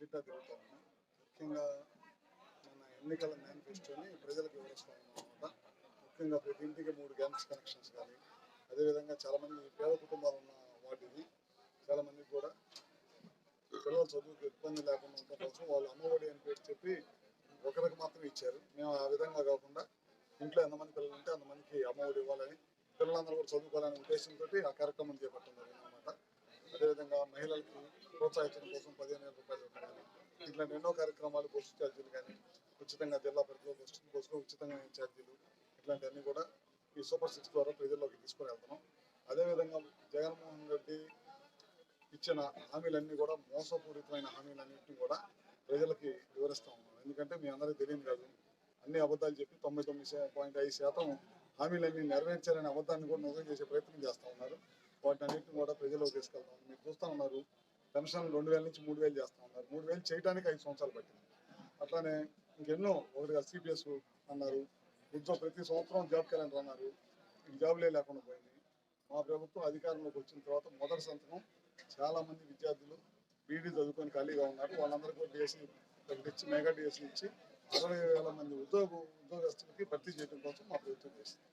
ఇంటింటా తిరుగుతా ఉన్నాం ముఖ్యంగా మన ఎన్నికల మేనిఫెస్టోని ప్రజలకు వివరిస్తా అనమాట ముఖ్యంగా ప్రతి ఇంటికి మూడు గ్యాస్ కనెక్షన్స్ కానీ అదేవిధంగా చాలామంది పేద కుటుంబాలు ఉన్న వాటిని చాలామందికి కూడా పిల్లల చదువుకు ఇబ్బంది లేకుండా ఉండటం కోసం వాళ్ళు అమ్మఒడి అని పేరు చెప్పి ఒకరికి మాత్రం ఇచ్చారు. మేము ఆ విధంగా కాకుండా ఇంట్లో ఎంతమంది పిల్లలు ఉంటే అంతమందికి అమ్మఒడి ఇవ్వాలని పిల్లలందరూ కూడా చదువుకోవాలనే ఉద్దేశంతో ఆ కార్యక్రమం చేపట్టడం జరిగింది అనమాట అదేవిధంగా మహిళలకి ప్రోత్సహించడం కోసం పదిహేను వేల రూపాయలు ఇట్లా ఎన్నో కార్యక్రమాలు బస్సు ఛార్జీలు కానీ ఉచితంగా జిల్లా పరిధిలో బస్సు బస్సులో ఉచితంగా ఛార్జీలు ఇట్లాంటివన్నీ కూడా ఈ సూపర్ సిక్స్ ద్వారా ప్రజల్లోకి తీసుకొని వెళ్తున్నాం. అదేవిధంగా జగన్మోహన్ రెడ్డి ఇచ్చిన హామీలన్నీ కూడా మోసపూరితమైన హామీలన్నింటినీ కూడా ప్రజలకి వివరిస్తా ఉన్నాం. ఎందుకంటే మీ అందరికీ తెలియదు కాదు అన్ని అబద్ధాలు చెప్పి తొంభై తొమ్మిది పాయింట్ ఐదు శాతం హామీలన్నీ నెరవేర్చాలనే అబద్ధాన్ని కూడా నిజం చేసే ప్రయత్నం చేస్తూ ఉన్నారు. వాటి అన్నింటిని కూడా ప్రజల్లోకి తీసుకెళ్తాం మీరు చూస్తూ ఉన్నారు పెన్షన్ రెండు వేల నుంచి మూడు వేలు చేస్తా ఉన్నారు. మూడు వేలు చేయడానికి ఐదు సంవత్సరాలు పట్టింది. అట్లానే ఇంకెన్నో ఒకటిగా సిపిఎస్ అన్నారు. ఉద్యోగ ప్రతి సంవత్సరం జాబ్ క్యాలెండర్ అన్నారు. జాబులే జాబ్లే లేకుండా పోయింది. మా ప్రభుత్వం అధికారంలోకి వచ్చిన తర్వాత మొదటి సంతకం చాలా మంది విద్యార్థులు బీడీ చదువుకొని ఖాళీగా ఉన్నారు. వాళ్ళందరికీ డిఎస్సీ డిఎస్సి ప్రకటించి మెగా డిఎస్సీ ఇచ్చి అరవై వేల మంది ఉద్యోగ ఉద్యోగస్తులకి భర్తీ చేయడం కోసం మా ప్రభుత్వం చేసింది.